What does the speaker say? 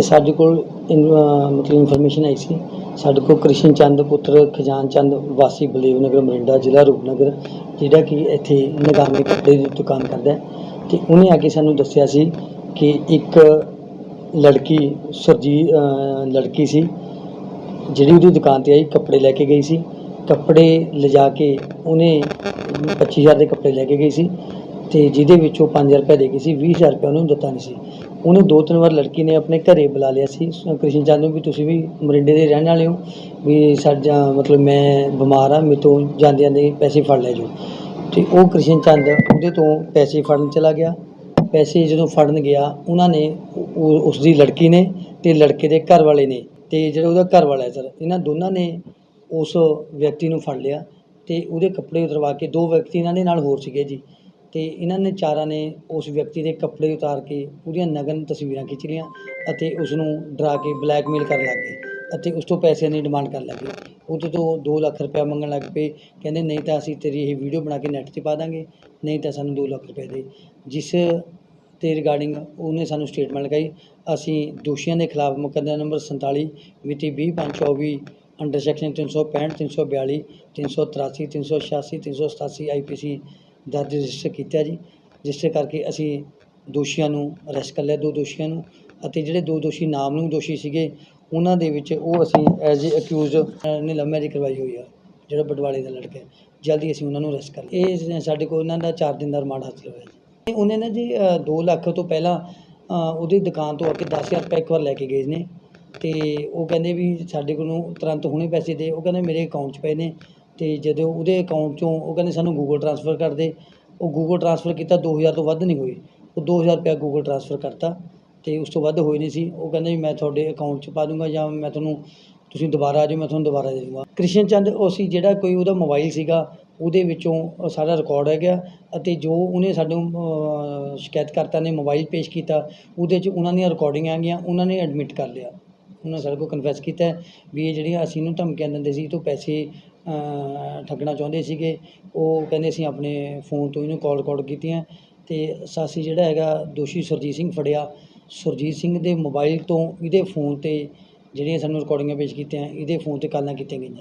ਸਾਡੇ ਕੋਲ ਇਨ- ਅਹ, ਮਤਲਬ ਇਨਫੋਰਮੇਸ਼ਨ ਆਈ ਸੀ। ਸਾਡੇ ਕੋਲ ਕ੍ਰਿਸ਼ਨ ਚੰਦ ਪੁੱਤਰ, ਖਜਾਨ ਚੰਦ, ਵਾਸੀ ਬਲੇਵ ਨਗਰ ਮੋਰਿੰਡਾ ਜ਼ਿਲ੍ਹਾ ਰੂਪਨਗਰ, ਜਿਹੜਾ ਕਿ ਇੱਥੇ ਨਿਗਾਮੀ ਕੱਪੜੇ ਦੀ ਦੁਕਾਨ ਕਰਦਾ ਹੈ। ਤੇ ਉਹਨੇ ਆ ਕੇ ਸਾਨੂੰ ਦੱਸਿਆ ਸੀ ਕਿ ਇੱਕ ਲੜਕੀ, ਸਰਜੀ, ਅਹ, ਲੜਕੀ ਸੀ, ਜਿਹੜੀ ਉਹਦੀ ਦੁਕਾਨ ਤੇ ਆਈ, ਕੱਪੜੇ ਲੈ ਕੇ ਗਈ ਸੀ। ਕੱਪੜੇ ਲਿਜਾ ਕੇ ਉਹਨੇ 25000 ਦੇ ਕੱਪੜੇ ਲੈ ਕੇ ਗਈ ਸੀ। ਤੇ ਜਿਹਦੇ ਵਿੱਚੋਂ 5000 ਰੁਪਏ ਦੇ ਗਈ ਸੀ 20000 ਰੁਪਏ ਉਹਨੂੰ ਦਿੱਤਾ ਨਹੀਂ ਸੀ। ਉਹਨੇ ਦੋ ਤਿੰਨ ਵਾਰ ਲੜਕੀ ਨੇ ਆਪਣੇ ਘਰੇ ਬੁਲਾ ਲਿਆ ਸੀ। ਕ੍ਰਿਸ਼ਨ ਚੰਦ ਨੂੰ ਵੀ ਤੁਸੀਂ ਵੀ ਮਰਿੰਡੇ ਦੇ ਰਹਿਣ ਵਾਲੇ ਹੋ, ਵੀ ਸਾਡਾ ਮਤਲਬ ਮੈਂ ਬਿਮਾਰ ਆ ਮੇਰੇ ਤੋਂ ਜਾਂਦੇ ਜਾਂਦੇ ਪੈਸੇ ਫੜ ਲੈ ਜੋ ਤੇ ਉਹ ਕ੍ਰਿਸ਼ਨ ਚੰਦ ਉਹਦੇ ਤੋਂ ਪੈਸੇ ਫੜਨ ਚਲਾ ਗਿਆ। ਪੈਸੇ ਜਦੋਂ ਫੜਨ ਗਿਆ, ਉਹਨਾਂ ਨੇ ਉਹ- ਉਸ ਦੀ ਲੜਕੀ ਨੇ ਤੇ ਲੜਕੇ ਦੇ ਘਰ ਵਾਲੇ ਨੇ ਤੇ ਜਿਹੜਾ ਉਹਦਾ ਘਰ ਵਾਲਾ ਹੈ ਸਰ, ਇਹਨਾਂ ਦੋਨਾਂ ਨੇ ਉਸ ਵਿਅਕਤੀ ਨੂੰ ਫੜ ਲਿਆ ਤੇ ਉਹਦੇ ਕੱਪੜੇ ਉਤਰਵਾ ਕੇ ਦੋ ਵਿਅਕਤੀ ਇਹਨਾਂ ਦੇ ਨਾਲ ਹੋਰ ਸੀਗੇ ਜੀ। ਅਤੇ ਇਹਨਾਂ ਨੇ ਚਾਰਾਂ ਨੇ ਉਸ ਵਿਅਕਤੀ ਦੇ ਕੱਪੜੇ ਉਤਾਰ ਕੇ ਉਹਦੀਆਂ ਨਗਨ ਤਸਵੀਰਾਂ ਖਿੱਚ ਲਈਆਂ ਅਤੇ ਉਸ ਨੂੰ ਡਰਾ ਕੇ ਬਲੈਕਮੇਲ ਕਰਨ ਲੱਗ ਗਏ ਅਤੇ ਉਸ ਤੋਂ ਪੈਸਿਆਂ ਦੀ ਡਿਮਾਂਡ ਕਰਨ ਲੱਗ ਗਏ। ਉਹਦੇ ਤੋਂ ਦੋ ਲੱਖ ਰੁਪਇਆ ਮੰਗਣ ਲੱਗ ਪਏ। ਕਹਿੰਦੇ, ਨਹੀਂ ਤਾਂ ਅਸੀਂ ਤੇਰੀ ਇਹ ਵੀਡੀਓ ਬਣਾ ਕੇ ਨੈੱਟ 'ਤੇ ਪਾ ਦਾਂਗੇ। ਨਹੀਂ ਤਾਂ ਸਾਨੂੰ ਦੋ ਲੱਖ ਰੁਪਏ ਦੇ। ਜਿਸ ਤੇ ਰਿਗਾਰਡਿੰਗ ਉਹਨੇ ਸਾਨੂੰ ਸਟੇਟਮੈਂਟ ਲਗਾਈ ਅਸੀਂ ਦੋਸ਼ੀਆਂ ਦੇ ਖਿਲਾਫ ਮੁਕੱਦਮਾ ਨੰਬਰ 47 ਮਿਤੀ 20/5/24 ਅੰਡਰ ਸੈਕਸ਼ਨ 365 342 383 386 387 ਆਈਪੀਸੀ ਦਰਜ ਰਜਿਸਟਰ ਕੀਤਾ ਜੀ ਜਿਸ ਕਰਕੇ ਅਸੀਂ ਦੋਸ਼ੀਆਂ ਨੂੰ ਅਰੈਸਟ ਕਰ ਲਿਆ, ਦੋ ਦੋਸ਼ੀਆਂ ਨੂੰ ਅਤੇ ਜਿਹੜੇ ਦੋ ਦੋਸ਼ੀ ਨਾਮਲੂਮ ਦੋਸ਼ੀ ਸੀਗੇ, ਉਹਨਾਂ ਦੇ ਵਿੱਚ ਉਹ ਅਸੀਂ ਐਜ਼ ਏ ਅਕਿਊਜ਼ ਨੇ ਲਵ ਮੈਰਿਜ ਕਰਵਾਈ ਹੋਈ ਆ, ਜਿਹੜਾ ਬਟਵਾਲੇ ਦਾ ਲੜਕਾ ਜਲਦੀ ਅਸੀਂ ਉਹਨਾਂ ਨੂੰ ਅਰੈਸਟ ਕਰ ਲਿਆ ਇਹ ਸਾਡੇ ਕੋਲ ਉਹਨਾਂ ਦਾ 4 ਦਿਨ ਦਾ ਰਿਮਾਂਡ ਹਾਸਲ ਹੋਇਆ ਜੀ। ਉਹਨੇ ਨਾ ਜੀ 2 ਲੱਖ ਤੋਂ ਪਹਿਲਾਂ ਉਹਦੀ ਦੁਕਾਨ ਤੋਂ ਆ ਕੇ 10000 ਰੁਪਏ ਇੱਕ ਵਾਰ ਲੈ ਕੇ ਗਏ ਨੇ। ਤੇ ਉਹ ਕਹਿੰਦੇ ਵੀ ਸਾਡੇ ਕੋਲੋਂ ਤੁਰੰਤ ਹੁਣੇ ਪੈਸੇ ਦੇ, ਉਹ ਕਹਿੰਦੇ ਮੇਰੇ ਅਕਾਊਂਟ 'ਚ ਪਏ ਨੇ। ਅਤੇ ਜਦੋਂ ਉਹਦੇ ਅਕਾਊਂਟ 'ਚੋਂ ਉਹ ਕਹਿੰਦੇ ਸਾਨੂੰ ਗੂਗਲ ਟ੍ਰਾਂਸਫਰ ਕਰ ਦੇ ਉਹ ਗੂਗਲ ਟ੍ਰਾਂਸਫਰ ਕੀਤਾ ਦੋ ਹਜ਼ਾਰ ਤੋਂ ਵੱਧ ਨਹੀਂ ਹੋਏ। ਉਹ ਦੋ ਹਜ਼ਾਰ ਰੁਪਇਆ ਗੂਗਲ ਟ੍ਰਾਂਸਫਰ ਕਰਤਾ ਅਤੇ ਉਸ ਤੋਂ ਵੱਧ ਹੋਏ ਨਹੀਂ ਸੀ। ਉਹ ਕਹਿੰਦੇ ਵੀ ਮੈਂ ਤੁਹਾਡੇ ਅਕਾਊਂਟ 'ਚ ਪਾ ਦੂੰਗਾ ਜਾਂ ਮੈਂ ਤੁਹਾਨੂੰ ਤੁਸੀਂ ਦੁਬਾਰਾ ਆ ਜਾਓ ਮੈਂ ਤੁਹਾਨੂੰ ਦੁਬਾਰਾ ਦੇ ਦੂੰਗਾ। ਕ੍ਰਿਸ਼ਨ ਚੰਦ ਉਹ ਸੀ ਜਿਹੜਾ ਕੋਈ ਉਹਦਾ ਮੋਬਾਈਲ ਸੀਗਾ ਉਹਦੇ ਵਿੱਚੋਂ ਸਾਰਾ ਰਿਕਾਰਡ ਹੈਗਾ ਅਤੇ ਜੋ ਉਹਨੇ ਸਾਨੂੰ ਅ, ਸ਼ਿਕਾਇਤਕਰਤਾ ਨੇ ਮੋਬਾਈਲ ਪੇਸ਼ ਕੀਤਾ ਉਹਦੇ 'ਚ ਉਹਨਾਂ ਦੀਆਂ ਰਿਕਾਰਡਿੰਗਾਂ ਆ ਗਈਆਂ ਉਹਨਾਂ ਨੇ ਐਡਮਿਟ ਕਰ ਲਿਆ। ਉਹਨਾਂ ਸਾਡੇ ਕੋਲ ਕਨਫੈਸ ਕੀਤਾ ਵੀ ਇਹ ਜਿਹੜੀਆਂ ਅਸੀਂ ਨੂੰ ਧਮਕੀਆਂ ਦਿੰਦੇ ਸੀ ਇਹ ਤੋਂ ਪੈਸੇ ਠੱਗਣਾ ਚਾਹੁੰਦੇ ਸੀਗੇ। ਉਹ ਕਹਿੰਦੇ ਅਸੀਂ ਆਪਣੇ ਫੋਨ ਤੋਂ ਇਹਨੂੰ ਕਾਲ ਰਿਕਾਰਡ ਕੀਤੀਆਂ। ਅਤੇ ਸਾਸੀ ਜਿਹੜਾ ਹੈਗਾ, ਦੋਸ਼ੀ ਸੁਰਜੀਤ ਸਿੰਘ ਫੜਿਆ। ਸੁਰਜੀਤ ਸਿੰਘ ਦੇ ਮੋਬਾਈਲ ਤੋਂ ਇਹਦੇ ਫੋਨ ਤੇ ਜਿਹੜੀਆਂ ਸਾਨੂੰ ਰਿਕਾਰਡਿੰਗਾਂ ਪੇਸ਼ ਕੀਤੀਆਂ, ਇਹਦੇ ਫੋਨ ਤੇ ਕਾਲਾਂ ਕੀਤੀਆਂ ਗਈਆਂ।